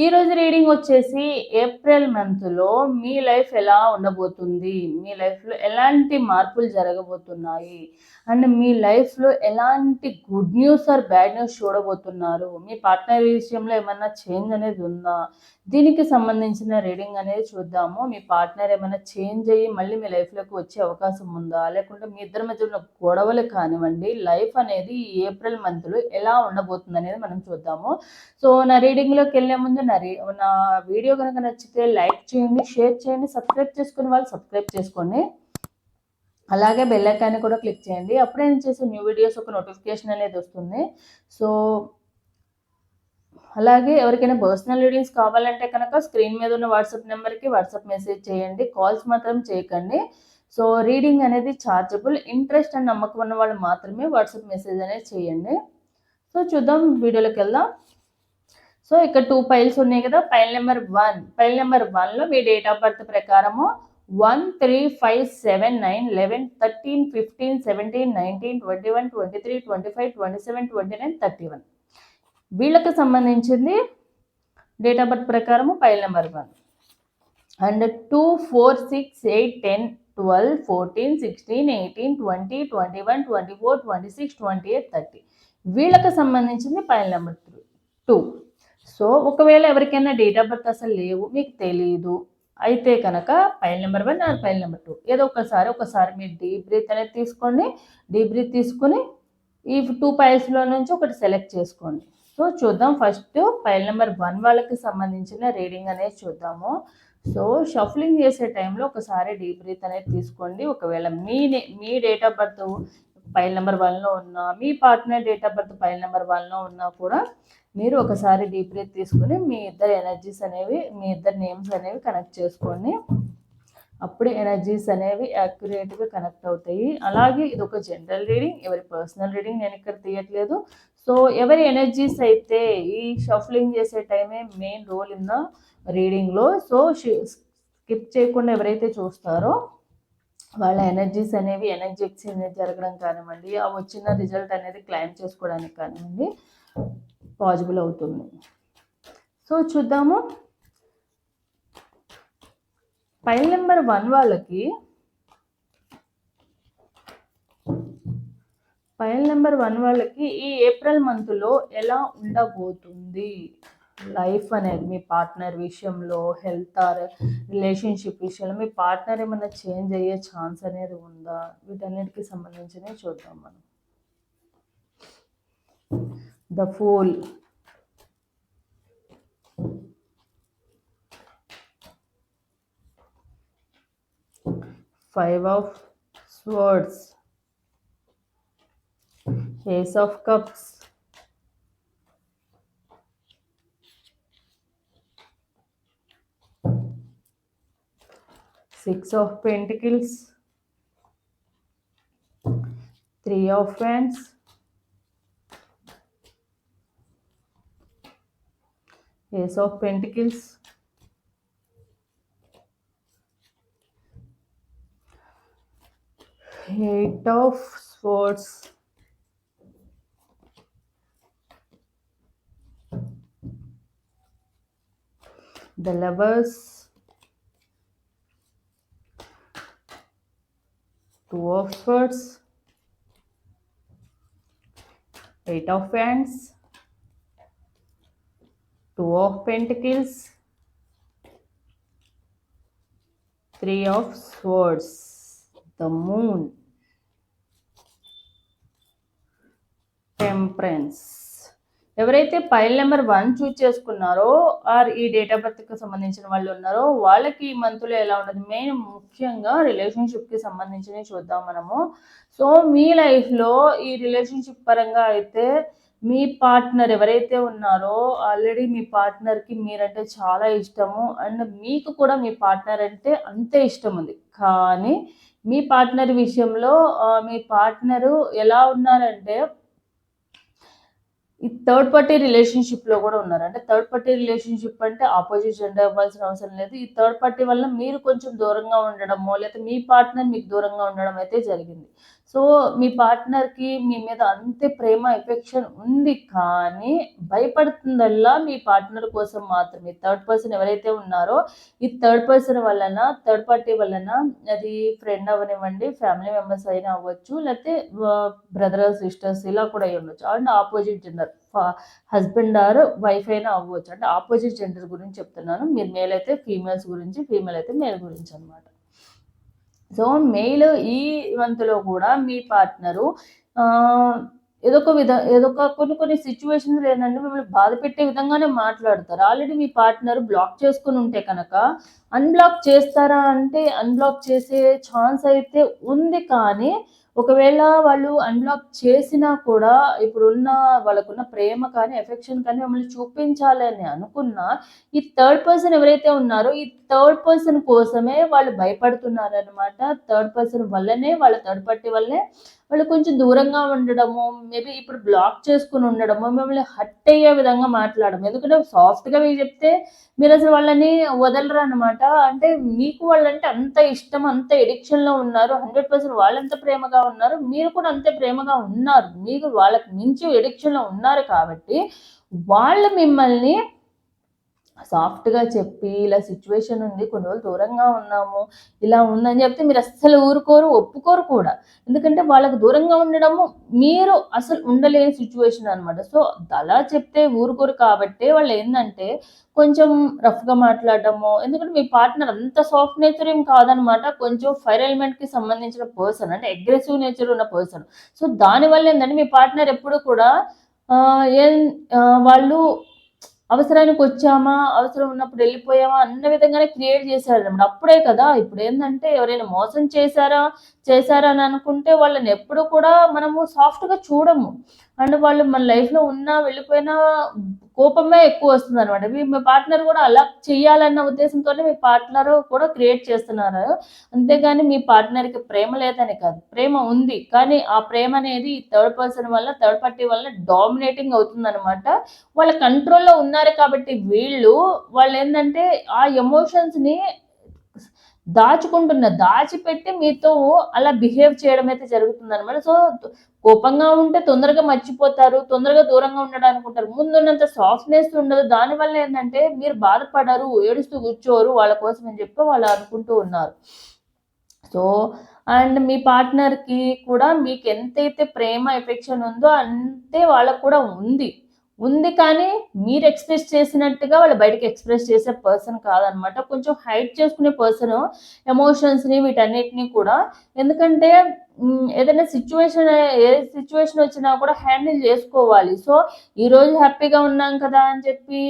ఈరోజు రీడింగ్ వచ్చేసి ఏప్రిల్ మంత్లో మీ లైఫ్ ఎలా ఉండబోతుంది? మీ లైఫ్లో ఎలాంటి మార్పులు జరగబోతున్నాయి? అండ్ మీ లైఫ్లో ఎలాంటి good news or bad news చూడబోతున్నారు? మీ పార్ట్నర్ విషయంలో ఏమైనా చేంజ్ అనేది ఉందా? దీనికి సంబంధించిన రీడింగ్ అనేది చూద్దాము. మీ పార్ట్నర్ ఏమైనా చేంజ్ అయ్యి మళ్ళీ మీ లైఫ్లోకి వచ్చే అవకాశం ఉందా? లేకుంటే మీ ఇద్దరి మధ్య ఉన్న గొడవలు కానివ్వండి లైఫ్ అనేది ఈ ఏప్రిల్ మంత్లో ఎలా ఉండబోతుంది అనేది మనం చూద్దాము. సో నా రీడింగ్లోకి వెళ్ళే ముందు నా నా వీడియో కనుక నచ్చితే లైక్ చేయండి షేర్ చేయండి సబ్స్క్రైబ్ చేసుకునే వాళ్ళు సబ్స్క్రైబ్ చేసుకోండి. అలాగే బెల్ ఐకాన్ని కూడా క్లిక్ చేయండి. అప్పుడే నేను చేసే న్యూ వీడియోస్ ఒక నోటిఫికేషన్ అనేది వస్తుంది. సో అలాగే ఎవరికైనా పర్సనల్ రీడింగ్స్ కావాలంటే కనుక స్క్రీన్ మీద ఉన్న వాట్సాప్ నెంబర్కి వాట్సాప్ మెసేజ్ చేయండి. కాల్స్ మాత్రం చేయకండి. సో రీడింగ్ అనేది ఛార్జబుల్ ఇంట్రెస్ట్ అండ్ నమ్మకం ఉన్న వాళ్ళు మాత్రమే వాట్సాప్ మెసేజ్ అనేది చేయండి. సో చూద్దాం. వీడియోలోకి వెళ్దాం. సో ఇక్కడ టూ పైల్స్ ఉన్నాయి కదా file number one file number వన్లో మీ డేట్ ఆఫ్ బర్త్ ప్రకారము one three five seven nine eleven thirteen fifteen seventeen nineteen twenty one twenty three twenty five twenty seven twenty nine thirty one వీళ్ళకి సంబంధించింది date of birth ప్రకారము file number one and two four six eight ten twelve fourteen sixteen eighteen twenty twenty one twenty four twenty six twenty eight thirty వీళ్ళకి సంబంధించింది file number three two so ఒకవేళ ఎవరికైనా date of birth అసలు లేవు మీకు తెలియదు అయితే కనుక file number one or file number two ఏదో ఒకసారి ఒకసారి మీరు డీప్ బ్రీత్ అనేది తీసుకోండి. డీప్ బ్రీత్ తీసుకుని ఈ టూ ఫైల్స్లో నుంచి ఒకటి సెలెక్ట్ చేసుకోండి. సో చూద్దాం ఫస్ట్ ఫైల్ నెంబర్ వన్ వాళ్ళకి సంబంధించిన రీడింగ్ అనేది చూద్దాము. సో షఫ్లింగ్ చేసే టైంలో ఒకసారి డీప్ బ్రీత్ అనేది తీసుకోండి. ఒకవేళ మీ మీ date of birth file number వన్లో ఉన్నా మీ partner date of birth file number వన్లో ఉన్నా కూడా మీరు ఒకసారి డీప్ బ్రీత్ తీసుకుని మీ ఇద్దరు ఎనర్జీస్ అనేవి మీ ఇద్దరు నేమ్స్ అనేవి కనెక్ట్ చేసుకోండి. అప్పుడే ఎనర్జీస్ అనేవి యాక్యురేట్గా కనెక్ట్ అవుతాయి. అలాగే ఇది ఒక జనరల్ రీడింగ్. ఎవరి పర్సనల్ రీడింగ్ నేను ఇక్కడ తీయట్లేదు. సో ఎవరి ఎనర్జీస్ అయితే ఈ షఫ్లింగ్ చేసే టైమే మెయిన్ రోల్ ఇన్ ద రీడింగ్లో. సో స్కిప్ చేయకుండా ఎవరైతే చూస్తారో వాళ్ళ ఎనర్జీస్ అనేవి ఎనర్జీ ఎక్స్చేంజ్ జరగడం కానివ్వండి ఆ వచ్చిన రిజల్ట్ అనేది క్లైమ్ చేసుకోవడానికి కానివ్వండి పాజిబుల్ అవుతుంది. సో చూద్దాము. ఫైల్ నెంబర్ వన్ వాళ్ళకి ఫైల్ నెంబర్ వన్ వాళ్ళకి ఈ ఏప్రిల్ మంత్లో ఎలా ఉండబోతుంది? లైఫ్ అనేది మీ పార్ట్నర్ విషయంలో హెల్త్ ఆర్ రిలేషన్షిప్ విషయంలో మీ పార్ట్నర్ ఏమైనా చేంజ్ అయ్యే ఛాన్స్ అనేది ఉందా? వీటన్నిటికి సంబంధించినవి చూద్దాం మనం. the foal five of swords. Ace of cups. Six of pentacles. Three of wands. Ace of pentacles. Eight of swords. The lovers. Two of swords. Eight of wands two of pentacles three of swords the moon temperance. ఎవరైతే pile number one choose చేసుకున్నారో or ఈ date of బర్త్కి సంబంధించిన వాళ్ళు ఉన్నారో వాళ్ళకి ఈ మంత్లో ఎలా ఉంటుంది మెయిన్ ముఖ్యంగా రిలేషన్షిప్కి సంబంధించినవి చూద్దాం మనము. సో మీ లైఫ్లో ఈ రిలేషన్షిప్ పరంగా అయితే మీ పార్ట్నర్ ఎవరైతే ఉన్నారో ఆల్రెడీ మీ పార్ట్నర్కి మీరంటే చాలా ఇష్టము. అండ్ మీకు కూడా మీ పార్ట్నర్ అంటే అంతే ఇష్టం ఉంది. కానీ మీ పార్ట్నర్ విషయంలో మీ పార్ట్నరు ఎలా ఉన్నారంటే ఈ థర్డ్ పార్టీ రిలేషన్షిప్లో కూడా ఉన్నారు. అంటే థర్డ్ పార్టీ రిలేషన్షిప్ అంటే ఆపోజిట్ జెండర్ అవ్వాల్సిన అవసరం లేదు. ఈ థర్డ్ పార్టీ వల్ల మీరు కొంచెం దూరంగా ఉండడమో లేకపోతే మీ పార్ట్నర్ మీకు దూరంగా ఉండడం అయితే జరిగింది. సో మీ పార్ట్నర్కి మీ మీద అంతే ప్రేమ ఎఫెక్షన్ ఉంది కానీ భయపడుతుందల్లా మీ పార్ట్నర్ కోసం మాత్రమే. థర్డ్ పర్సన్ ఎవరైతే ఉన్నారో ఈ థర్డ్ పర్సన్ వలన థర్డ్ పార్టీ వలన అది ఫ్రెండ్ అవనివ్వండి ఫ్యామిలీ మెంబర్స్ అయినా అవ్వచ్చు లేకపోతే బ్రదర్ సిస్టర్స్ ఇలా కూడా అయి ఉండొచ్చు. And opposite gender husband or wife అయినా అవ్వచ్చు. అంటే ఆపోజిట్ జెండర్ గురించి చెప్తున్నాను. మీరు మేల్ అయితే ఫీమేల్స్ గురించి ఫీమేల్ అయితే మేల్ గురించి అనమాట సో మెయిల్ ఈ వంతులో కూడా మీ పార్ట్నరు. ఏదొక విధ ఏదొక కొన్ని కొన్ని సిచ్యువేషన్స్ ఏంటంటే మిమ్మల్ని బాధ పెట్టే విధంగానే మాట్లాడతారు. ఆల్రెడీ మీ పార్ట్నర్ బ్లాక్ చేసుకుని ఉంటే కనుక అన్బ్లాక్ చేస్తారా అంటే అన్బ్లాక్ చేసే ఛాన్స్ అయితే ఉంది కానీ ఒకవేళ వాళ్ళు అన్బ్లాక్ చేసినా కూడా ఇప్పుడున్న వాళ్ళకున్న ప్రేమ కానీ ఎఫెక్షన్ కానీ మిమ్మల్ని చూపించాలి అని అనుకున్నా ఈ థర్డ్ పర్సన్ ఎవరైతే ఉన్నారో ఈ థర్డ్ పర్సన్ కోసమే వాళ్ళు భయపడుతున్నారనమాట థర్డ్ పర్సన్ వల్లనే వాళ్ళ థర్డ్ పార్టీ వల్లనే వాళ్ళు కొంచెం దూరంగా ఉండడము మేబీ ఇప్పుడు బ్లాక్ చేసుకుని ఉండడము మిమ్మల్ని హట్ అయ్యే విధంగా మాట్లాడము. ఎందుకంటే సాఫ్ట్గా మీరు చెప్తే మీరు అసలు వాళ్ళని వదలరు అనమాట అంటే మీకు వాళ్ళంటే అంత ఇష్టం అంత ఎడిక్షన్లో ఉన్నారు హండ్రెడ్ పర్సెంట్ వాళ్ళంత ప్రేమగా ఉన్నారు మీరు కూడా అంతే ప్రేమగా ఉన్నారు. మీరు వాళ్ళకి మించి ఎడిక్షన్లో ఉన్నారు కాబట్టి వాళ్ళు మిమ్మల్ని సాఫ్ట్గా చెప్పి ఇలా సిచ్యువేషన్ ఉంది కొన్ని రోజులు దూరంగా ఉన్నాము ఇలా ఉందని చెప్తే మీరు అస్సలు ఊరుకోరు ఒప్పుకోరు కూడా. ఎందుకంటే వాళ్ళకి దూరంగా ఉండడము మీరు అసలు ఉండలేని సిచ్యువేషన్ అనమాట సో అలా చెప్తే ఊరుకోరు కాబట్టి వాళ్ళు ఏంటంటే కొంచెం రఫ్గా మాట్లాడడము. ఎందుకంటే మీ పార్ట్నర్ అంత సాఫ్ట్ నేచర్ ఏం కాదనమాట కొంచెం ఫైర్ ఎలిమెంట్కి సంబంధించిన పర్సన్ అంటే అగ్రెసివ్ నేచర్ ఉన్న పర్సన్. సో దానివల్ల ఏంటంటే మీ పార్ట్నర్ ఎప్పుడు కూడా ఏం వాళ్ళు అవసరానికి వచ్చామా అవసరం ఉన్నప్పుడు వెళ్ళిపోయామా? అన్న విధంగానే క్రియేట్ చేశారు అనమాట అప్పుడే కదా ఇప్పుడు ఏంటంటే ఎవరైనా మోసం చేశారా? చేశారా అని అనుకుంటే వాళ్ళని ఎప్పుడు కూడా మనము సాఫ్ట్గా చూడము. అండ్ వాళ్ళు మన లైఫ్లో ఉన్నా వెళ్ళిపోయినా కోపమే ఎక్కువ వస్తుంది అనమాట మీ పార్ట్నర్ కూడా అలా చెయ్యాలన్న ఉద్దేశంతోనే మీ పార్ట్నర్ కూడా క్రియేట్ చేస్తున్నారు. అంతేగాని మీ పార్ట్నర్కి ప్రేమ లేదని కాదు. ప్రేమ ఉంది. కానీ ఆ ప్రేమ అనేది థర్డ్ పర్సన్ వల్ల థర్డ్ పార్టీ వల్ల డామినేటింగ్ అవుతుంది అనమాట వాళ్ళ కంట్రోల్లో ఉన్నారు కాబట్టి వీళ్ళు వాళ్ళు ఏంటంటే ఆ ఎమోషన్స్ని దాచుకుంటున్న దాచిపెట్టి మీతో అలా బిహేవ్ చేయడం అయితే జరుగుతుంది అనమాట సో కోపంగా ఉంటే తొందరగా మర్చిపోతారు తొందరగా దూరంగా ఉండడం అనుకుంటారు. ముందున్నంత సాఫ్ట్నెస్ ఉండదు. దానివల్ల ఏంటంటే మీరు బాధపడరు ఏడుస్తూ కూర్చోరు వాళ్ళ కోసం అని చెప్పి వాళ్ళు అనుకుంటూ ఉన్నారు. సో అండ్ మీ పార్ట్నర్కి కూడా మీకు ఎంతైతే ప్రేమ ఎఫెక్షన్ ఉందో అంతే వాళ్ళకు కూడా ఉంది. ఉంది కానీ మీరు ఎక్స్ప్రెస్ చేసినట్టుగా వాళ్ళు బయటకు ఎక్స్ప్రెస్ చేసే పర్సన్ కాదనమాట. కొంచెం హైట్ చేసుకునే పర్సన్ ఎమోషన్స్ని వీటన్నిటిని కూడా. ఎందుకంటే ఏదైనా సిచ్యువేషన్ ఏ సిచ్యువేషన్ వచ్చినా కూడా హ్యాండిల్ చేసుకోవాలి. సో ఈరోజు హ్యాపీగా ఉన్నాం కదా అని చెప్పి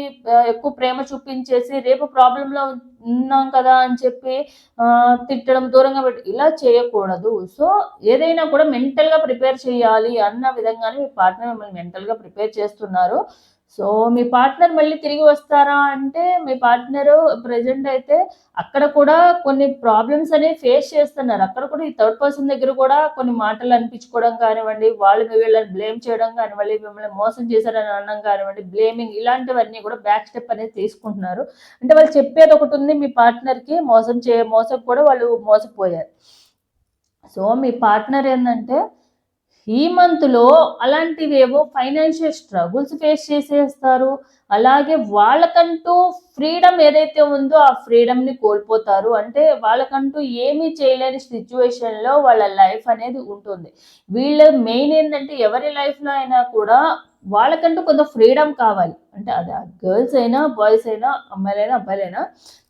ఎక్కువ ప్రేమ చూపించేసి రేపు ప్రాబ్లంలో ఉన్నాం కదా అని చెప్పి తిట్టడం దూరంగా పెట్టి ఇలా చేయకూడదు. సో ఏదైనా కూడా మెంటల్గా ప్రిపేర్ చేయాలి అన్న విధంగానే మీ పార్ట్నర్ మిమ్మల్ని మెంటల్గా ప్రిపేర్ చేస్తున్నారు. సో మీ పార్ట్నర్ మళ్ళీ తిరిగి వస్తారా అంటే మీ పార్ట్నర్ ప్రజెంట్ అయితే అక్కడ కూడా కొన్ని ప్రాబ్లమ్స్ అనేవి ఫేస్ చేస్తున్నారు. అక్కడ కూడా ఈ థర్డ్ పర్సన్ దగ్గర కూడా కొన్ని మాటలు అనిపించుకోవడం కానివ్వండి వాళ్ళు వీళ్ళని బ్లేమ్ చేయడం కానివ్వండి మిమ్మల్ని మోసం చేశారని అనడం కానివ్వండి బ్లేమింగ్ ఇలాంటివన్నీ కూడా బ్యాక్ స్టెప్ అనేది తీసుకుంటున్నారు. అంటే వాళ్ళు చెప్పేది ఒకటి ఉంది మీ పార్ట్నర్కి మోసం చే మోసం కూడా వాళ్ళు మోసపోయారు. సో మీ పార్ట్నర్ ఏంటంటే ఈ మంత్లో అలాంటివేవో ఫైనాన్షియల్ స్ట్రగుల్స్ ఫేస్ చేసేస్తారు. అలాగే వాళ్ళకంటూ ఫ్రీడమ్ ఏదైతే ఉందో ఆ ఫ్రీడమ్ని కోల్పోతారు. అంటే వాళ్ళకంటూ ఏమీ చేయలేని సిచ్యువేషన్లో వాళ్ళ లైఫ్ అనేది ఉంటుంది. వీళ్ళ మెయిన్ ఏంటంటే ఎవరి లైఫ్లో అయినా కూడా వాళ్ళకంటూ కొంత ఫ్రీడమ్ కావాలి. అంటే అది గర్ల్స్ అయినా బాయ్స్ అయినా అమ్మాయిలైనా అబ్బాయిలైనా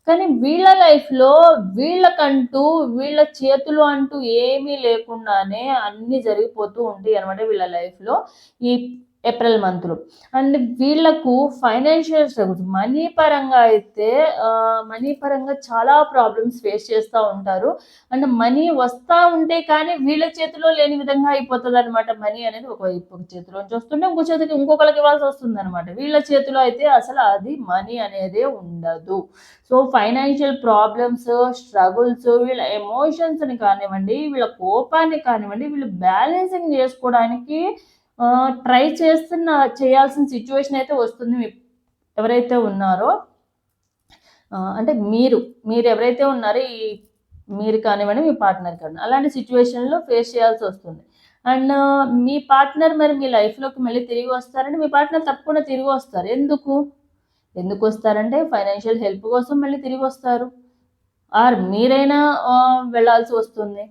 కానీ వీళ్ళ లైఫ్లో వీళ్ళకంటూ వీళ్ళ చేతులు అంటూ ఏమీ లేకుండానే అన్నీ జరిగిపోతూ ఉంటాయి అనమాట వీళ్ళ లైఫ్లో ఈ ఏప్రిల్ మంత్లో. అండ్ వీళ్ళకు ఫైనాన్షియల్ స్ట్రగుల్స్ మనీ పరంగా అయితే మనీ పరంగా చాలా ప్రాబ్లమ్స్ ఫేస్ చేస్తూ ఉంటారు. అండ్ మనీ వస్తూ ఉంటే కానీ వీళ్ళ చేతిలో లేని విధంగా అయిపోతుంది అనమాట మనీ అనేది ఒక చేతిలో నుంచి వస్తుంటే ఇంకో చేతికి ఇంకొకరికి ఇవ్వాల్సి వస్తుంది అనమాట వీళ్ళ చేతిలో అయితే అసలు అది మనీ అనేది ఉండదు. సో ఫైనాన్షియల్ ప్రాబ్లమ్స్ స్ట్రగుల్స్ వీళ్ళ ఎమోషన్స్ని కానివ్వండి వీళ్ళ కోపాన్ని కానివ్వండి వీళ్ళు బ్యాలెన్సింగ్ చేసుకోవడానికి ట్రై చేస్తున్న చేయాల్సిన సిచ్యువేషన్ అయితే వస్తుంది. ఎవరైతే ఉన్నారో అంటే మీరు మీరు ఎవరైతే ఉన్నారో ఈ మీరు కానివ్వండి మీ పార్ట్నర్ కానివ్వండి అలాంటి సిచ్యువేషన్లో ఫేస్ చేయాల్సి వస్తుంది. అండ్ మీ పార్ట్నర్ మరి మీ లైఫ్లోకి మళ్ళీ తిరిగి వస్తారంటే మీ పార్ట్నర్ తప్పకుండా తిరిగి వస్తారు. ఎందుకు? ఎందుకు వస్తారంటే ఫైనాన్షియల్ హెల్ప్ కోసం మళ్ళీ తిరిగి వస్తారు. ఆర్ మీరైనా వెళ్ళాల్సి వస్తుంది.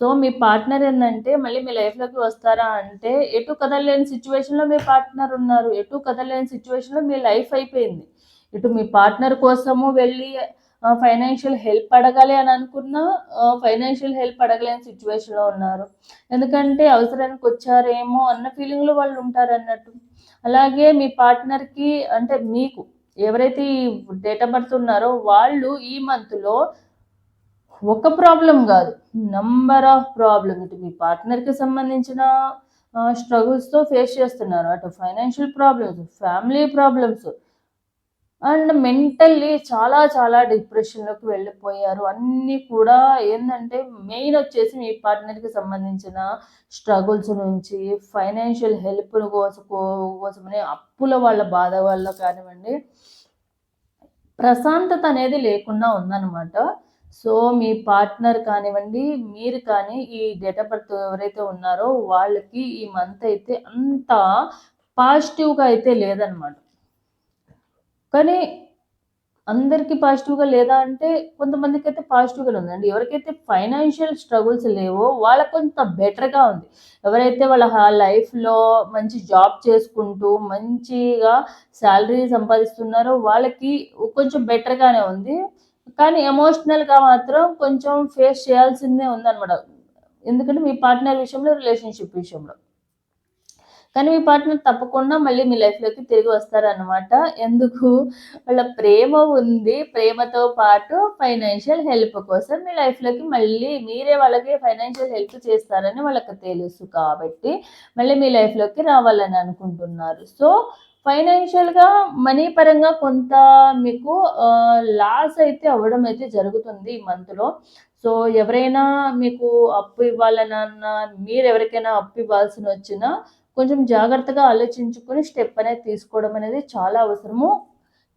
సో మీ పార్ట్నర్ ఏంటంటే మళ్ళీ మీ లైఫ్లోకి వస్తారా అంటే ఎటు కదలలేని సిచ్యువేషన్లో మీ పార్ట్నర్ ఉన్నారు. ఎటు కదలలేని సిచ్యువేషన్లో మీ లైఫ్ అయిపోయింది. ఇటు మీ పార్ట్నర్ కోసము వెళ్ళి ఫైనాన్షియల్ హెల్ప్ అడగాలి అని అనుకున్నా ఫైనాన్షియల్ హెల్ప్ అడగలేని సిచ్యువేషన్లో ఉన్నారు. ఎందుకంటే అవసరానికి వచ్చారేమో అన్న ఫీలింగ్లో వాళ్ళు ఉంటారు అన్నట్టు. అలాగే మీ పార్ట్నర్కి అంటే మీకు ఎవరైతే ఈ డేట్ ఆఫ్ బర్త్ ఉన్నారో వాళ్ళు ఈ మంత్లో ఒక ప్రాబ్లం కాదు. Number of problem. ఇటు మీ పార్ట్నర్కి సంబంధించిన స్ట్రగుల్స్తో ఫేస్ చేస్తున్నారు. అటు financial problems family problems. And mentally చాలా చాలా డిప్రెషన్లోకి వెళ్ళిపోయారు. అన్నీ కూడా ఏంటంటే మెయిన్ వచ్చేసి మీ పార్ట్నర్కి సంబంధించిన స్ట్రగుల్స్ నుంచి ఫైనాన్షియల్ హెల్ప్ కోసం కోసమని అప్పుల వాళ్ళ బాధ వల్ల కానివ్వండి ప్రశాంతత అనేది లేకుండా ఉందన్నమాట. సో మీ పార్ట్నర్ కానివ్వండి మీరు కానీ ఈ డేట్ ఆఫ్ బర్త్ ఎవరైతే ఉన్నారో వాళ్ళకి ఈ మంత్ అయితే అంత పాజిటివ్గా అయితే లేదనమాట కానీ అందరికీ పాజిటివ్గా లేదా అంటే కొంతమందికి అయితే పాజిటివ్గా ఉందండి. ఎవరికైతే ఫైనాన్షియల్ స్ట్రగుల్స్ లేవో వాళ్ళకి కొంత బెటర్గా ఉంది. ఎవరైతే వాళ్ళ లైఫ్లో మంచి జాబ్ చేసుకుంటూ మంచిగా శాలరీ సంపాదిస్తున్నారో వాళ్ళకి కొంచెం బెటర్గానే ఉంది. కానీ ఎమోషనల్గా మాత్రం కొంచెం ఫేస్ చేయాల్సిందే ఉందన్నమాట. ఎందుకంటే మీ పార్ట్నర్ విషయంలో రిలేషన్షిప్ విషయంలో. కానీ మీ పార్ట్నర్ తప్పకుండా మళ్ళీ మీ లైఫ్లోకి తిరిగి వస్తారనమాట ఎందుకు? వాళ్ళ ప్రేమ ఉంది. ప్రేమతో పాటు ఫైనాన్షియల్ హెల్ప్ కోసం మీ లైఫ్లోకి మళ్ళీ మీరే వాళ్ళకి ఫైనాన్షియల్ హెల్ప్ చేస్తారని వాళ్ళకి తెలుసు కాబట్టి మళ్ళీ మీ లైఫ్లోకి రావాలని అనుకుంటున్నారు. సో ఫైనాన్షియల్గా మనీ పరంగా కొంత మీకు లాస్ అయితే అవ్వడం అయితే జరుగుతుంది ఈ మంత్లో. సో ఎవరైనా మీకు అప్పు ఇవ్వాలనన్నా మీరు ఎవరికైనా అప్పు ఇవ్వాల్సిన వచ్చినా కొంచెం జాగ్రత్తగా ఆలోచించుకొని స్టెప్ అనేది తీసుకోవడం అనేది చాలా అవసరము.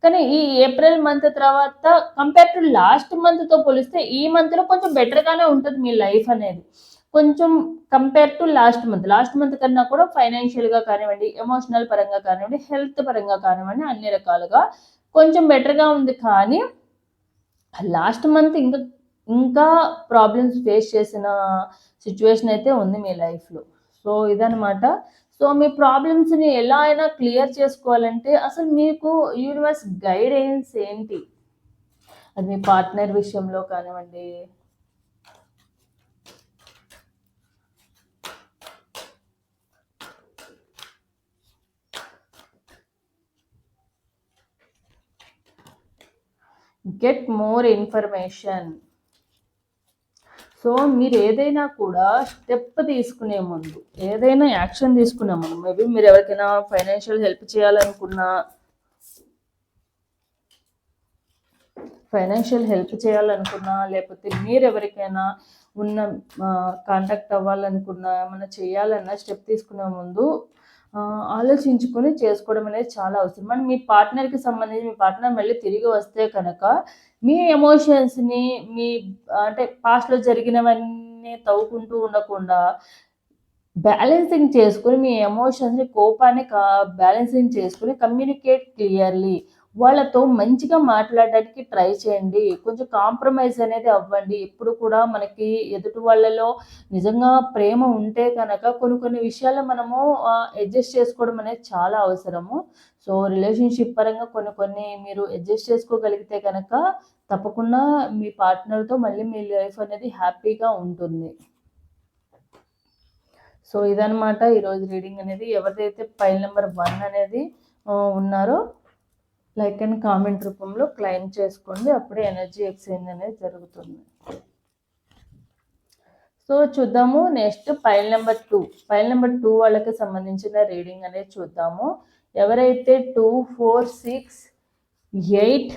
కానీ ఈ ఏప్రిల్ మంత్ తర్వాత కంపేర్ టు లాస్ట్ మంత్తో పోలిస్తే ఈ మంత్లో కొంచెం బెటర్గానే ఉంటుంది మీ లైఫ్ అనేది. కొంచెం compare to last month last month కన్నా కూడా ఫైనాన్షియల్గా కానివ్వండి ఎమోషనల్ పరంగా కానివ్వండి హెల్త్ పరంగా కానివ్వండి అన్ని రకాలుగా కొంచెం బెటర్గా ఉంది. కానీ లాస్ట్ మంత్ ఇంకా ఇంకా ప్రాబ్లమ్స్ ఫేస్ చేసిన సిచ్యువేషన్ అయితే ఉంది మీ లైఫ్లో సో ఇదనమాట సో మీ ప్రాబ్లమ్స్ని ఎలా అయినా క్లియర్ చేసుకోవాలంటే అసలు మీకు యూనివర్స్ గైడెన్స్ ఏంటి? అది మీ పార్ట్నర్ విషయంలో కానివ్వండి గెట్ మోర్ ఇన్ఫర్మేషన్ సో మీరు ఏదైనా కూడా స్టెప్ తీసుకునే ముందు ఏదైనా యాక్షన్ తీసుకునే ముందు మేబీ మీరు ఎవరికైనా ఫైనాన్షియల్ హెల్ప్ చేయాలనుకున్నా ఫైనాన్షియల్ హెల్ప్ చేయాలనుకున్నా లేకపోతే మీరు ఎవరికైనా ఉన్న కాంటాక్ట్ అవ్వాలనుకున్నా ఏమైనా చేయాలన్నా స్టెప్ తీసుకునే ముందు ఆలోచించుకొని చేసుకోవడం అనేది చాలా అవసరం. అండ్ మీ పార్ట్నర్కి సంబంధించి మీ పార్ట్నర్ మళ్ళీ తిరిగి వస్తే కనుక మీ ఎమోషన్స్ని మీ అంటే పాస్ట్లో జరిగినవన్నీ తవ్వుకుంటూ ఉండకుండా బ్యాలెన్సింగ్ చేసుకుని మీ ఎమోషన్స్ని కోపాన్ని కా బ్యాలెన్సింగ్ చేసుకుని కమ్యూనికేట్ క్లియర్లీ వాళ్ళతో మంచిగా మాట్లాడడానికి ట్రై చేయండి. కొంచెం కాంప్రమైజ్ అనేది అవ్వండి. ఎప్పుడు కూడా మనకి ఎదుటి వాళ్ళలో నిజంగా ప్రేమ ఉంటే కనుక కొన్ని కొన్ని విషయాలు మనము అడ్జస్ట్ చేసుకోవడం అనేది చాలా అవసరము. సో రిలేషన్షిప్ పరంగా కొన్ని కొన్ని మీరు అడ్జస్ట్ చేసుకోగలిగితే కనుక తప్పకుండా మీ పార్ట్నర్తో మళ్ళీ మీ లైఫ్ అనేది హ్యాపీగా ఉంటుంది. సో ఇదనమాట ఈరోజు రీడింగ్ అనేది. ఎవరిదైతే ఫైల్ నెంబర్ వన్ అనేది ఉన్నారో లైక్ అండ్ కామెంట్ రూపంలో క్లైమ్ చేసుకోండి. అప్పుడే ఎనర్జీ ఎక్స్చేంజ్ అనేది జరుగుతుంది. సో చూద్దాము. Next file number two. File number two వాళ్ళకి సంబంధించిన రీడింగ్ అనేది చూద్దాము. ఎవరైతే two four six eight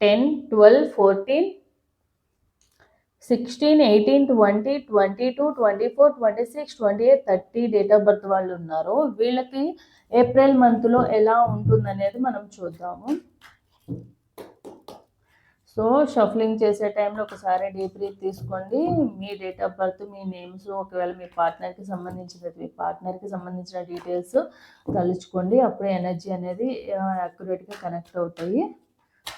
ten twelve fourteen sixteen eighteen twenty twenty two twenty four twenty six twenty eight thirty date of birth వాళ్ళు ఉన్నారు. వీళ్ళకి April మంత్లో ఎలా ఉంటుందనేది మనం చూద్దాము. సో షఫ్లింగ్ చేసే టైంలో ఒకసారి డీప్ బ్రీత్ తీసుకోండి. మీ డేట్ ఆఫ్ బర్త్ మీ నేమ్స్ ఒకవేళ మీ పార్ట్నర్కి సంబంధించిన మీ పార్ట్నర్కి సంబంధించిన డీటెయిల్స్ తలుచుకోండి. అప్పుడే ఎనర్జీ అనేది యాక్యురేట్గా కనెక్ట్ అవుతాయి.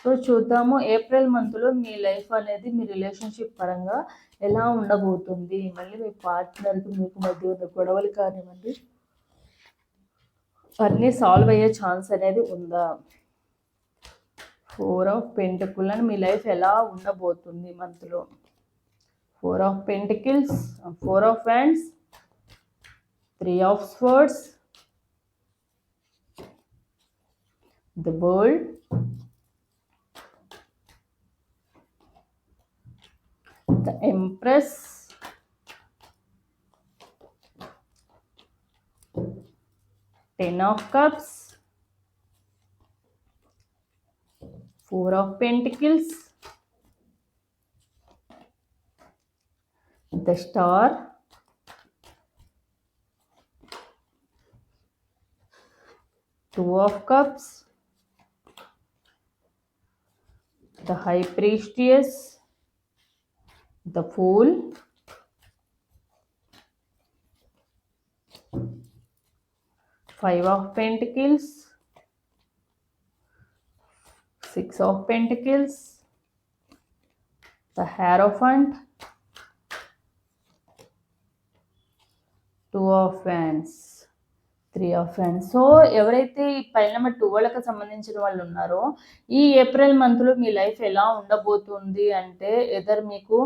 సో చూద్దాము ఏప్రిల్ మంత్లో మీ లైఫ్ అనేది మీ రిలేషన్షిప్ పరంగా ఎలా ఉండబోతుంది? మళ్ళీ మీ పార్ట్నర్కి మీకు మధ్య ఉన్న గొడవలు కానివ్వండి. అన్నీ సాల్వ్ అయ్యే ఛాన్స్ అనేది ఉందా? ఫోర్ ఆఫ్ పెంటకుల్ అని మీ లైఫ్ ఎలా ఉండబోతుంది మంత్లో? Four of pentacles four of hands three of swords the world. Empress, Ten of Cups, Four of Pentacles, the Star, Two of Cups, the High Priestess, the Fool, Five of Pentacles, Six of Pentacles, the Hierophant, Two of Wands. Three of friends so ఎవరైతే ఈ పైన two వాళ్ళకి సంబంధించిన వాళ్ళు ఉన్నారో ఈ April మంత్లో మీ లైఫ్ ఎలా ఉండబోతుంది అంటే ఎదర్ మీకు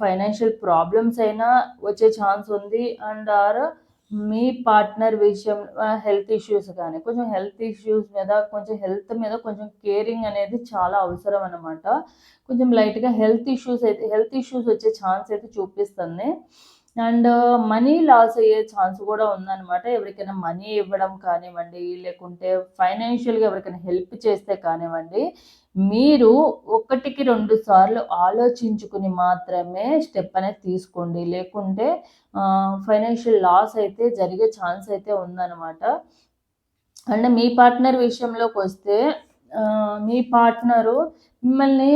ఫైనాన్షియల్ ప్రాబ్లమ్స్ అయినా వచ్చే ఛాన్స్ ఉంది. అండ్ ఆర్ మీ పార్ట్నర్ విషయం హెల్త్ ఇష్యూస్ కానీ కొంచెం హెల్త్ ఇష్యూస్ మీద కొంచెం హెల్త్ మీద కొంచెం కేరింగ్ అనేది చాలా అవసరం అనమాట కొంచెం లైట్గా హెల్త్ ఇష్యూస్ అయితే హెల్త్ ఇష్యూస్ వచ్చే ఛాన్స్ అయితే చూపిస్తుంది. అండ్ మనీ లాస్ అయ్యే ఛాన్స్ కూడా ఉందన్నమాట. ఎవరికైనా మనీ ఇవ్వడం కానివ్వండి లేకుంటే ఫైనాన్షియల్గా ఎవరికైనా హెల్ప్ చేస్తే కానివ్వండి మీరు ఒకటికి రెండు సార్లు ఆలోచించుకుని మాత్రమే స్టెప్ అనేది తీసుకోండి. లేకుంటే ఫైనాన్షియల్ లాస్ అయితే జరిగే ఛాన్స్ అయితే ఉందన్నమాట. అండ్ మీ పార్ట్నర్ విషయంలోకి వస్తే మీ పార్ట్నరు మిమ్మల్ని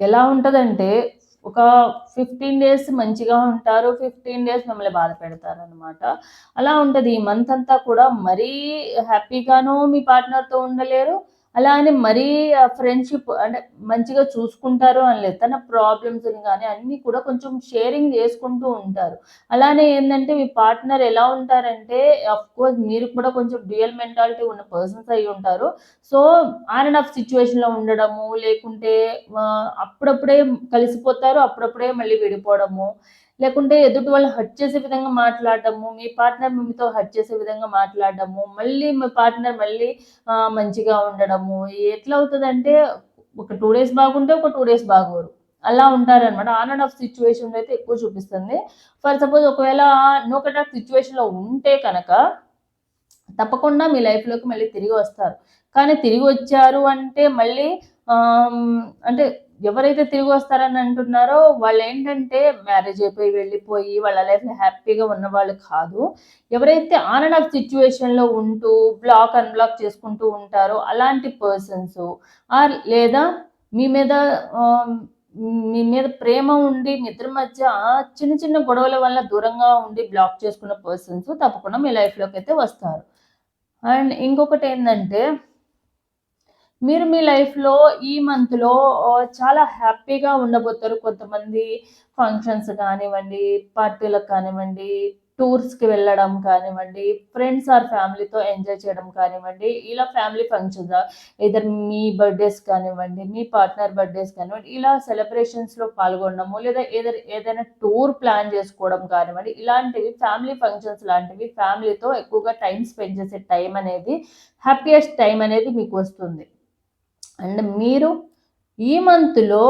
ఎలా ఉంటుందంటే ఒక ఫిఫ్టీన్ డేస్ మంచిగా ఉంటారు ఫిఫ్టీన్ డేస్ మిమ్మల్ని బాధ పెడతారు అనమాట అలా ఉంటుంది. ఈ మంత్ అంతా కూడా మరీ హ్యాపీగాను మీ పార్ట్నర్తో ఉండలేరు అలా అని మరీ ఫ్రెండ్షిప్ అంటే మంచిగా చూసుకుంటారు అని లేదు. తన ప్రాబ్లమ్స్ని కానీ అన్నీ కూడా కొంచెం షేరింగ్ చేసుకుంటూ ఉంటారు. అలానే ఏంటంటే మీ పార్ట్నర్ ఎలా ఉంటారంటే కోర్స్ మీరు కూడా కొంచెం డ్యూయల్ మెంటాలిటీ ఉన్న పర్సన్స్ అయి ఉంటారు. సో ఆన్ అండ్ ఆఫ్ సిచ్యువేషన్లో ఉండడము లేకుంటే అప్పుడప్పుడే కలిసిపోతారు అప్పుడప్పుడే మళ్ళీ విడిపోవడము. లేకుంటే ఎదుటి వాళ్ళు హర్ట్ చేసే విధంగా మాట్లాడడము మీ పార్ట్నర్ మీతో హర్ట్ చేసే విధంగా మాట్లాడడము మళ్ళీ మీ పార్ట్నర్ మళ్ళీ మంచిగా ఉండడము. ఎట్లా అవుతుందంటే ఒక టూ డేస్ బాగుంటే ఒక టూ డేస్ బాగోరు. అలా ఉంటారనమాట ఆన్ అండ్ ఆఫ్ సిచ్యువేషన్ అయితే ఎక్కువ చూపిస్తుంది. ఫర్ సపోజ్ ఒకవేళ నో కట్ ఆఫ్ సిచ్యువేషన్లో ఉంటే కనుక తప్పకుండా మీ లైఫ్లోకి మళ్ళీ తిరిగి వస్తారు. కానీ తిరిగి వచ్చారు అంటే మళ్ళీ అంటే ఎవరైతే తిరిగి వస్తారని అంటున్నారో వాళ్ళు ఏంటంటే మ్యారేజ్ అయిపోయి వెళ్ళిపోయి వాళ్ళ లైఫ్లో హ్యాపీగా ఉన్న వాళ్ళు కాదు. ఎవరైతే ఆన్ అండ్ ఆఫ్ సిచ్యువేషన్లో ఉంటూ బ్లాక్ అన్బ్లాక్ చేసుకుంటూ ఉంటారో అలాంటి పర్సన్స్ ఆర్ లేదా మీ మీద మీ మీద ప్రేమ ఉండి మీ ఇద్దరి మధ్య చిన్న చిన్న గొడవల వల్ల దూరంగా ఉండి బ్లాక్ చేసుకున్న పర్సన్స్ తప్పకుండా మీ లైఫ్లోకి అయితే వస్తారు. అండ్ ఇంకొకటి ఏంటంటే మీరు మీ లైఫ్లో ఈ మంత్లో చాలా హ్యాపీగా ఉండబోతారు కొంతమంది ఫంక్షన్స్ కానివ్వండి పార్టీలకు కానివ్వండి టూర్స్కి వెళ్ళడం కానివ్వండి ఫ్రెండ్స్ ఆర్ ఫ్యామిలీతో ఎంజాయ్ చేయడం కానివ్వండి ఇలా ఫ్యామిలీ ఫంక్షన్స్ ఇద్దరు మీ బర్త్డేస్ కానివ్వండి మీ పార్ట్నర్ బర్త్డేస్ కానివ్వండి ఇలా సెలబ్రేషన్స్లో పాల్గొనడము లేదా ఏదైనా ఏదైనా టూర్ ప్లాన్ చేసుకోవడం కానివ్వండి ఇలాంటివి ఫ్యామిలీ ఫంక్షన్స్ లాంటివి ఫ్యామిలీతో ఎక్కువగా టైం స్పెండ్ చేసే టైం అనేది హ్యాపీయెస్ట్ టైం అనేది మీకు వస్తుంది. అండ్ మీరు ఈ మంత్లో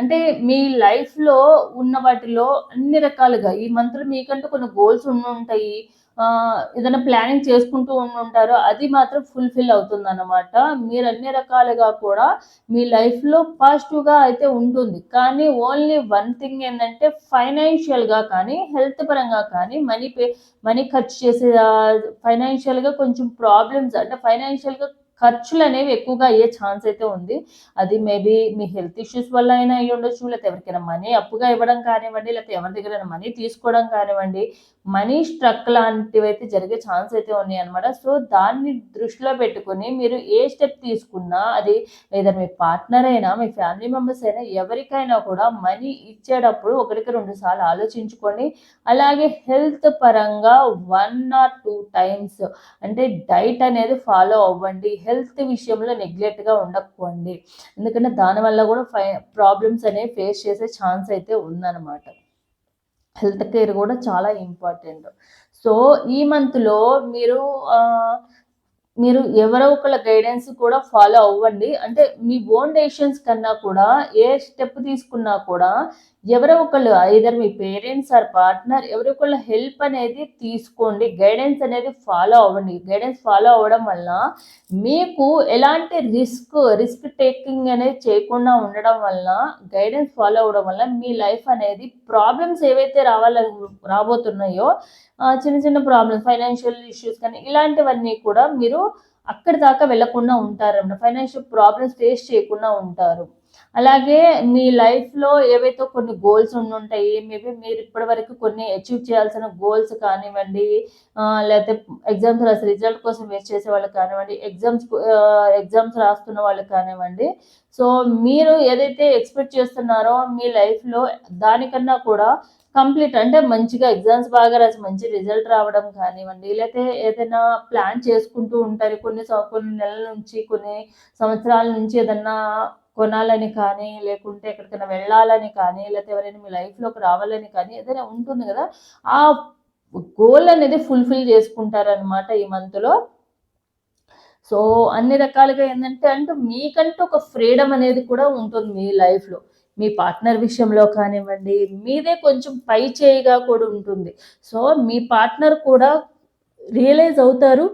అంటే మీ లైఫ్లో ఉన్న వాటిలో అన్ని రకాలుగా ఈ మంత్లో మీకంటూ కొన్ని గోల్స్ ఉండి ఉంటాయి. ఏదైనా ప్లానింగ్ చేసుకుంటూ ఉంటారో. అది మాత్రం ఫుల్ఫిల్ అవుతుంది అనమాట మీరు అన్ని రకాలుగా కూడా మీ లైఫ్లో పాజిటివ్గా అయితే ఉంటుంది. కానీ ఓన్లీ వన్ థింగ్ ఏంటంటే ఫైనాన్షియల్గా కానీ హెల్త్ పరంగా కానీ మనీ పే మనీ ఖర్చు చేసే ఫైనాన్షియల్గా కొంచెం ప్రాబ్లమ్స్ అంటే ఫైనాన్షియల్గా ఖర్చులు అనేవి ఎక్కువగా అయ్యే ఛాన్స్ అయితే ఉంది. అది మేబీ మీ హెల్త్ ఇష్యూస్ వల్ల అయినా అయ్యి ఉండొచ్చు లేకపోతే ఎవరికైనా మనీ అప్పుగా ఇవ్వడం కానివ్వండి లేకపోతే ఎవరి దగ్గర మనీ తీసుకోవడం కానివ్వండి మనీ స్ట్రక్ లాంటివి అయితే జరిగే ఛాన్స్ అయితే ఉన్నాయి అనమాట సో దాన్ని దృష్టిలో పెట్టుకుని మీరు ఏ స్టెప్ తీసుకున్నా అది లేదా మీ పార్ట్నర్ అయినా మీ ఫ్యామిలీ మెంబర్స్ అయినా ఎవరికైనా కూడా మనీ ఇచ్చేటప్పుడు ఒకరికి రెండు సార్లు ఆలోచించుకోండి. అలాగే హెల్త్ పరంగా వన్ ఆర్ టూ టైమ్స్ అంటే డైట్ అనేది ఫాలో అవ్వండి. హెల్త్ విషయంలో నెగ్లెక్ట్గా ఉండకపోండి ఎందుకంటే దానివల్ల కూడా ఫై ప్రాబ్లమ్స్ అనేవి ఫేస్ చేసే ఛాన్స్ అయితే ఉందన్నమాట. హెల్త్ కేర్ కూడా చాలా ఇంపార్టెంట్. సో ఈ మంత్లో మీరు మీరు ఎవరో ఒకళ్ళ గైడెన్స్ కూడా ఫాలో అవ్వండి. అంటే మీ ఓన్ డెసిషన్స్ కన్నా కూడా ఏ స్టెప్ తీసుకున్నా కూడా ఎవరో ఒకళ్ళు ఐదర్ మీ పేరెంట్స్ ఆర్ పార్ట్నర్ ఎవరో ఒకళ్ళ హెల్ప్ అనేది తీసుకోండి. గైడెన్స్ అనేది ఫాలో అవ్వండి. గైడెన్స్ ఫాలో అవ్వడం వల్ల మీకు ఎలాంటి రిస్క్ రిస్క్ టేకింగ్ అనేది చేయకుండా ఉండడం వల్ల గైడెన్స్ ఫాలో అవ్వడం వల్ల మీ లైఫ్ అనేది ప్రాబ్లమ్స్ ఏవైతే రావాలని రాబోతున్నాయో చిన్న చిన్న ప్రాబ్లమ్స్ ఫైనాన్షియల్ ఇష్యూస్ కానీ ఇలాంటివన్నీ కూడా మీరు అక్కడి దాకా వెళ్ళకుండా ఉంటారన్నమాట. ఫైనాన్షియల్ ప్రాబ్లమ్స్ ఫేస్ చేయకుండా ఉంటారు. అలాగే మీ లైఫ్లో ఏవైతే కొన్ని గోల్స్ ఉంటాయి మేబీ మీరు ఇప్పటి వరకు కొన్ని అచీవ్ చేయాల్సిన గోల్స్ కానివ్వండి లేకపోతే ఎగ్జామ్స్ రాసి రిజల్ట్ కోసం వేస్ట్ చేసే వాళ్ళు కానివ్వండి ఎగ్జామ్స్ ఎగ్జామ్స్ రాస్తున్న వాళ్ళు కానివ్వండి సో మీరు ఏదైతే ఎక్స్పెక్ట్ చేస్తున్నారో మీ లైఫ్లో దానికన్నా కూడా కంప్లీట్ అంటే మంచిగా ఎగ్జామ్స్ బాగా రాసి మంచి రిజల్ట్ రావడం కానివ్వండి లేకపోతే ఏదైనా ప్లాన్ చేసుకుంటూ ఉంటారు. కొన్ని కొన్ని నెలల నుంచి కొన్ని సంవత్సరాల నుంచి ఏదన్నా కొనాలని కానీ లేకుంటే ఎక్కడికైనా వెళ్ళాలని కానీ లేకపోతే ఎవరైనా మీ లైఫ్లోకి రావాలని కానీ ఏదైనా ఉంటుంది కదా ఆ గోల్ అనేది ఫుల్ఫిల్ చేసుకుంటారనమాట ఈ మంత్లో. సో అన్ని రకాలుగా ఏంటంటే అంటే మీకంటూ ఒక ఫ్రీడమ్ అనేది కూడా ఉంటుంది మీ లైఫ్లో. మీ పార్ట్నర్ విషయంలో కానివ్వండి మీదే కొంచెం పై చేయిగా కూడా ఉంటుంది. సో మీ పార్ట్నర్ కూడా రియలైజ్ అవుతారు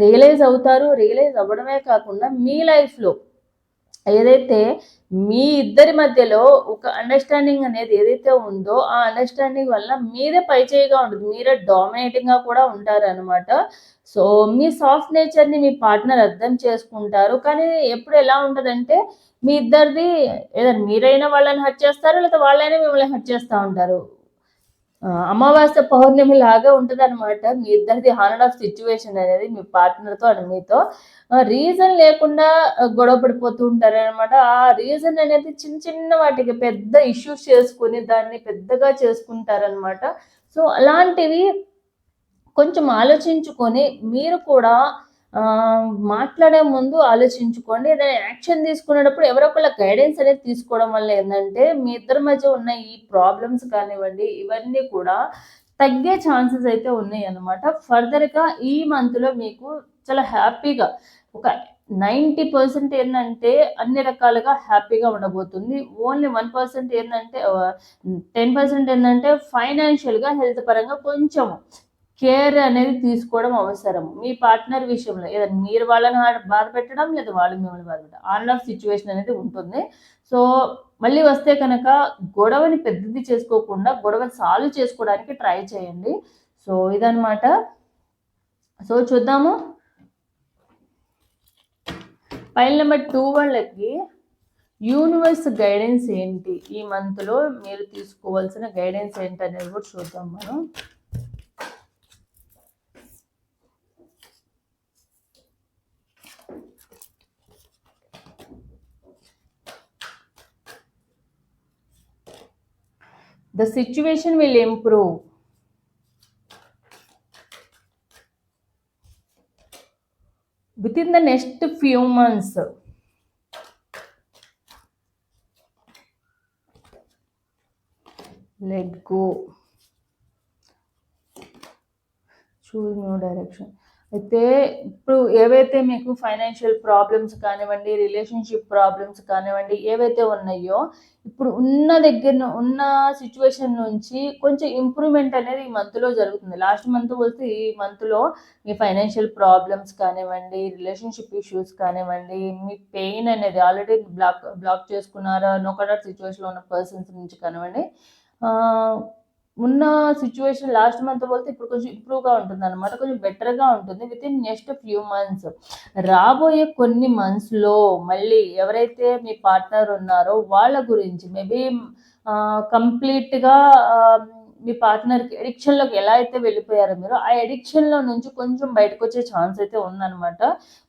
రియలైజ్ అవుతారు రియలైజ్ అవ్వడమే కాకుండా మీ లైఫ్లో ఏదైతే మీ ఇద్దరి మధ్యలో ఒక అండర్స్టాండింగ్ అనేది ఏదైతే ఉందో ఆ అండర్స్టాండింగ్ వల్ల మీదే పైచేయిగా ఉంటుంది. మీరే డామినేటింగ్గా కూడా ఉంటారు అనమాట సో మీ సాఫ్ట్ నేచర్ని మీ పార్ట్నర్ అర్థం చేసుకుంటారు. కానీ ఎప్పుడు ఎలా ఉంటుందంటే మీ ఇద్దరిది ఏదైనా మీరైనా వాళ్ళని హట్ చేస్తారు లేదా వాళ్ళైనా మిమ్మల్ని హట్ చేస్తూ ఉంటారు? అమావాస్య పౌర్ణమి లాగా ఉంటుంది అనమాట మీ ఇద్దరిది హానర్ ఆఫ్ సిచ్యువేషన్ అనేది మీ పార్ట్నర్తో అని మీతో. రీజన్ లేకుండా గొడవ పడిపోతూ ఉంటారు అనమాట ఆ రీజన్ అనేది చిన్న చిన్న వాటికి పెద్ద ఇష్యూస్ చేసుకుని దాన్ని పెద్దగా చేసుకుంటారనమాట సో అలాంటివి కొంచెం ఆలోచించుకొని మీరు కూడా మాట్లాడే ముందు ఆలోచించుకోండి. ఏదైనా యాక్షన్ తీసుకునేటప్పుడు ఎవరో ఒకళ్ళ గైడెన్స్ అనేది తీసుకోవడం వల్ల ఏంటంటే మీ ఇద్దరి మధ్య ఉన్న ఈ ప్రాబ్లమ్స్ కానివ్వండి ఇవన్నీ కూడా తగ్గే ఛాన్సెస్ అయితే ఉన్నాయి అన్నమాట. ఫర్దర్గా ఈ మంత్లో మీకు చాలా హ్యాపీగా ఒక నైంటీ పర్సెంట్ ఏంటంటే అన్ని రకాలుగా హ్యాపీగా ఉండబోతుంది. ఓన్లీ వన్ పర్సెంట్ ఏంటంటే టెన్ పర్సెంట్ ఏంటంటే ఫైనాన్షియల్గా హెల్త్ పరంగా కొంచెం కేర్ అనేది తీసుకోవడం అవసరం. మీ పార్ట్నర్ విషయంలో ఏదైనా మీరు వాళ్ళని బాధ పెట్టడం లేదా వాళ్ళు మిమ్మల్ని బాధ పెట్టడం ఆన్ ఆఫ్ సిచ్యువేషన్ అనేది ఉంటుంది. సో మళ్ళీ వస్తే కనుక గొడవని పెద్దది చేసుకోకుండా గొడవని సాల్వ్ చేసుకోవడానికి ట్రై చేయండి. సో ఇదనమాట సో చూద్దాము. ఫైల్ నెంబర్ టూ వాళ్ళకి యూనివర్స్ గైడెన్స్ ఏంటి? ఈ మంత్లో మీరు తీసుకోవాల్సిన గైడెన్స్ ఏంటి అనేది కూడా చూద్దాం మనం. The situation will improve. Within the next few months, let go. Choose new direction. అయితే ఇప్పుడు ఏవైతే మీకు ఫైనాన్షియల్ ప్రాబ్లమ్స్ కానివ్వండి రిలేషన్షిప్ ప్రాబ్లమ్స్ కానివ్వండి ఏవైతే ఉన్నాయో ఇప్పుడు ఉన్న దగ్గర ఉన్న సిచ్యువేషన్ నుంచి కొంచెం ఇంప్రూవ్మెంట్ అనేది ఈ మంత్లో జరుగుతుంది. లాస్ట్ మంత్ వస్తే ఈ మంత్లో మీ ఫైనాన్షియల్ ప్రాబ్లమ్స్ కానివ్వండి రిలేషన్షిప్ ఇష్యూస్ కానివ్వండి మీ పెయిన్ అనేది ఆల్రెడీ బ్లాక్ బ్లాక్ చేసుకున్నారా? నోకడౌట్ సిచ్యువేషన్లో ఉన్న పర్సన్స్ నుంచి కానివ్వండి ఉన్న సిచ్యువేషన్ లాస్ట్ మంత్ పోతే ఇప్పుడు కొంచెం ఇంప్రూవ్గా ఉంటుంది అనమాట కొంచెం బెటర్గా ఉంటుంది with in next few months రాబోయే కొన్ని మంత్స్లో మళ్ళీ ఎవరైతే మీ పార్ట్నర్ ఉన్నారో వాళ్ళ గురించి మేబీ కంప్లీట్గా మీ పార్ట్నర్కి ఎడిక్షన్లోకి ఎలా అయితే వెళ్ళిపోయారో మీరు ఆ ఎడిక్షన్లో నుంచి కొంచెం బయటకు వచ్చే ఛాన్స్ అయితే ఉందన్నమాట.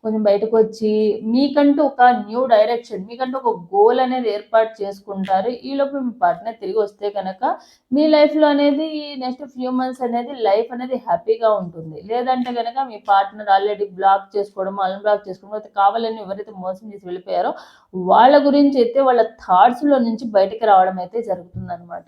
కొంచెం బయటకు వచ్చి మీకంటూ ఒక న్యూ డైరెక్షన్ మీకంటూ ఒక గోల్ అనేది ఏర్పాటు చేసుకుంటారు. ఈలోపు మీ పార్ట్నర్ తిరిగి వస్తే కనుక మీ లైఫ్లో అనేది నెక్స్ట్ ఫ్యూ మంత్స్ అనేది లైఫ్ అనేది హ్యాపీగా ఉంటుంది. లేదంటే కనుక మీ పార్ట్నర్ ఆల్రెడీ బ్లాక్ చేసుకోవడం అన్బ్లాక్ చేసుకోవడం అయితే కావాలని ఎవరైతే మోసం చేసి వెళ్ళిపోయారో వాళ్ళ గురించి అయితే వాళ్ళ థాట్స్లో నుంచి బయటకు రావడం అయితే జరుగుతుందన్నమాట.